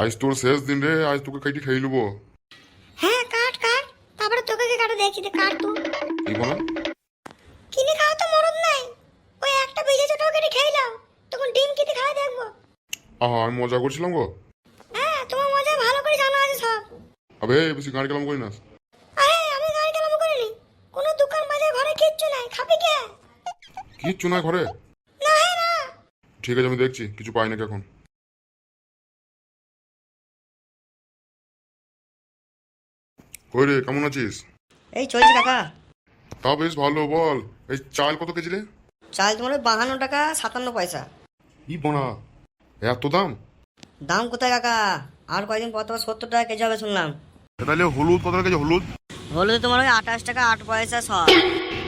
আজ তোর শেষ দিন রে আজ তোকে কাইটি খাই লুবো। হ্যাঁ কাট কাট। তারপরে তোকে কি কাটো দেখছি যে কাট তুই। কি বলা? কিনে খাওয়া তো মরদ নাই। ওই একটা বেজে ছোট কেটে খেয়ে যাও তখন ডিম কেটে খাওয়া দেখব। আহা আমি মজা করছিলাম গো। হ্যাঁ তোমার মজা ভালো করে জানা আছে সব। আবে বেশি গান কেলাম করি না। আরে আমি গাড়ি চালাবো করিনি। কোনো দোকান বাজার ঘরে কিচ্ছু নাই। খাবি কে? কিচ্ছু নাই ঘরে? না না। ঠিক আছে আমি দেখছি। কিছু পাই নাকি এখন? কই রে কেমন আছিস? এই চলছে কাকা। তা বেশ ভালো বল। এই চাল কত কেজি রে? চাল তোমার বাহান্ন টাকা সাতান্ন পয়সা। ই বোনা? এত দাম? দাম কোথায় কাকা? আর কয়দিন পর তোমার সত্তর টাকা কেজি হবে শুনলাম। তাহলে হলুদ কত কেজি হলুদ? হলুদ তোমার ওই আঠাশ টাকা আট পয়সা ছ।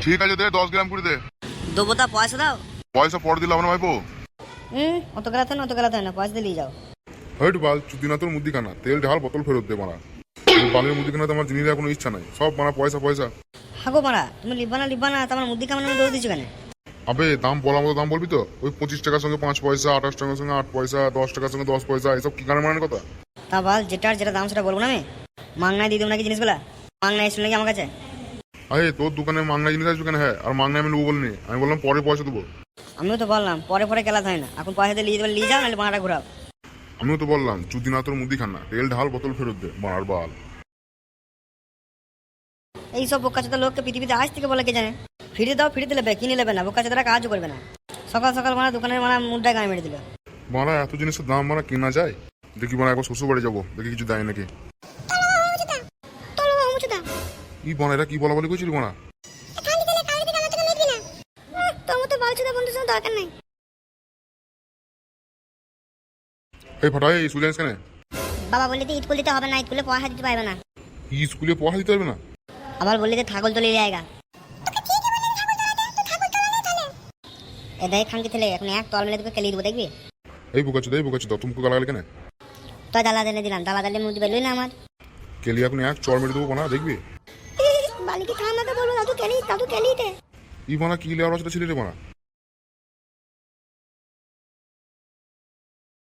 ঠিক আছে দে দশ গ্রাম করে দে। দেবো তা পয়সা দাও। পয়সা পর দিলাম না ভাইপো। হুম অত গেলাতে না অত গেলাতে না পয়সা দিয়ে যাও। হইট বাল চুদিনা তোর মুদি খানা তেল ঢাল বোতল ফেরত দে মারা। বালের মুদি খানা আমার জিনিস কোনো ইচ্ছা নাই। সব মারা পয়সা পয়সা। হাগো মারা তুমি লিখবা না লিখবা না তোমার মুদি কামানো দৌড় দিচ্ছ কেন? আবে দাম বলা মতো দাম বলবি তো? ওই পঁচিশ টাকার সঙ্গে পাঁচ পয়সা আঠাশ টাকার সঙ্গে আট পয়সা দশ টাকার সঙ্গে দশ পয়সা এসব কি গানের মানের কথা? তা বল যেটার যেটা দাম সেটা বলব না আমি? মাংনায় দিয়ে দেবো নাকি জিনিসগুলা? মাংনায় এসে নাকি আমার কাছে? আরে তোর দোকানে মাংনা জিনিস আসবে কেন? হ্যাঁ আর মাংনা আমি নেব বলিনি। আমি বললাম পরে পয়সা দেবো। আমিও তো বললাম পরে পরে গেলাতে হয় না। এখন পয়সা দিয়ে নিয়ে যাবে নিয়ে যাও নাহলে বাঁড়া ঘুরাও। আমিও তো বললাম চুদিনা তোর মুদি খানা তেল ঢাল বোতল ফেরত দে মারার বাল। এইসব বোকাচোদা লোককে পৃথিবীতে আজ থেকে বলে কে জানে? ফিরে দাও ফিরে দিলে কিনে নেবে না বোকাচোদারা কাজও করবে না। সকাল সকাল মানে দোকানের মানে মুদ্রা গায়ে মেরে দিল। মারা এত জিনিসের দাম মারা কেনা যায়? দেখি মারা একবার শ্বশুর বাড়ি যাব দেখি কিছু দেয় নাকি। ই বোনা এটা কি বলা বলি করছিলি বোনা এই এই কেন? বাবা বললি ঈদ করলে হবে না ঈদ করলে পয়সা দিতে পারবে না। স্কুলে পড়া দিতে পারবে না? আবার বললি যে ছাগল চলে জায়গা। এ দেখ খানকে ছেলে এখন এক তল মেলে তোকে কেলি দেবো দেখবি? এই বোকাচ্ছি এই বোকাচ্ছি তুমি গালাগালি কেন? তো দালা দিলে দিলাম দালা দিলে মুদি বেরোই না আমার। কেলি এখন এক চর মেরে দেবো বোনা দেখবি? বালিকে তো বলব দাদু কেলি দাদু কেলিতে। ই বনা কি লেওয়ার আছে ছেলে রে বোনা?